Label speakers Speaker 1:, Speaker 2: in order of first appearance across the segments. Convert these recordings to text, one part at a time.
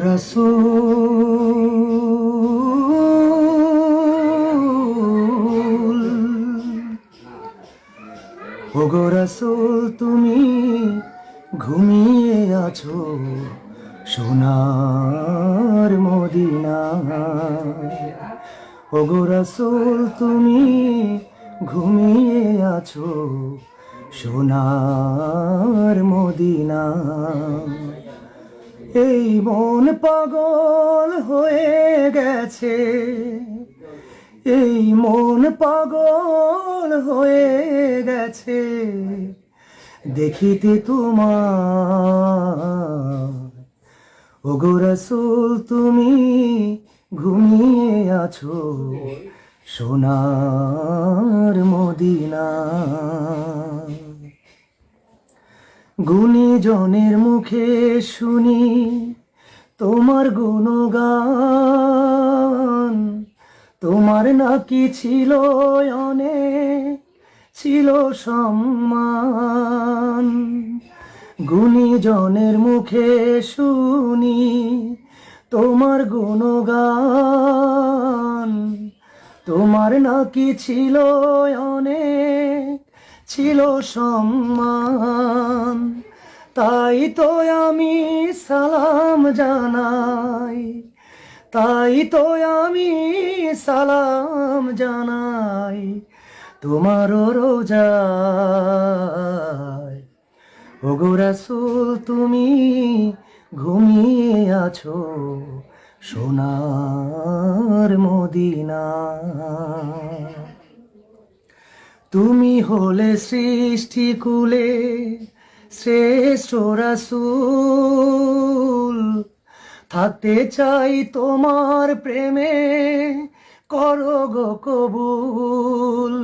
Speaker 1: রসুল। ওগো রসুল, তুমি ঘুমিয়ে আছো সোনার মদিনা ওগো রসুল, তুমি ঘুমিয়ে আছো সোনার মদিনা এই মন পাগল হয়ে গেছে। এই মন পাগল হয়ে গেছে। দেখিতে তোমার। ওগো তুমি ঘুমিয়ে আছো সোনার মদিনা। গুণীজনের মুখে শুনি তোমার গুণগান। তোমার নাকি ছিল অনেক, ছিল সম্মান। গুণীজনের মুখে শুনি তোমার গুণগান। তোমার নাকি ছিল অনেক, ছিল সম্মান। তাই তো আমি সালাম জানাই, তাই তো আমি সালাম জানাই তোমার রোজায়। ওগো রাসূল, তুমি ঘুমিয়ে আছো সোনার মদিনা তুমি হলে সৃষ্টি কুলে শ্রেষ্ঠ রাসূল। থাকতে চাই তোমার প্রেমে, করো গো কবুল।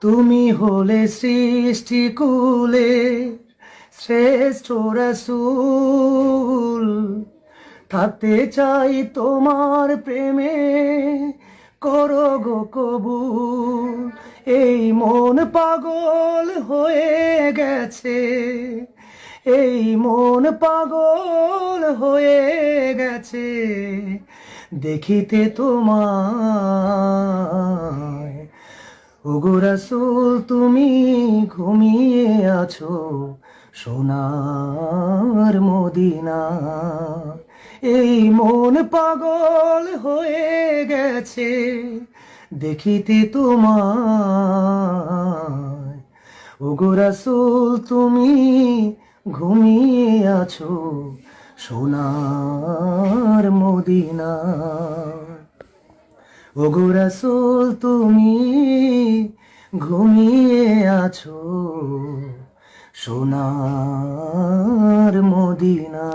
Speaker 1: তুমি হলে সৃষ্টি কুলে শ্রেষ্ঠ রাসূল। থাকতে চাই তোমার প্রেমে করো গো কবুল। এই মন পাগল হয়ে গেছে। এই মন পাগল হয়ে গেছে। দেখিতে তোমায়। ওগো রাসূল, তুমি ঘুমিয়ে আছো সোনার মদিনা এই মন পাগল হয়ে গেছে, দেখিতে তোমার ওগো রাসূল, তুমি ঘুমিয়ে আছো সোনার মদিনা ওগো রাসূল, তুমি ঘুমিয়ে আছো সোনার মদিনা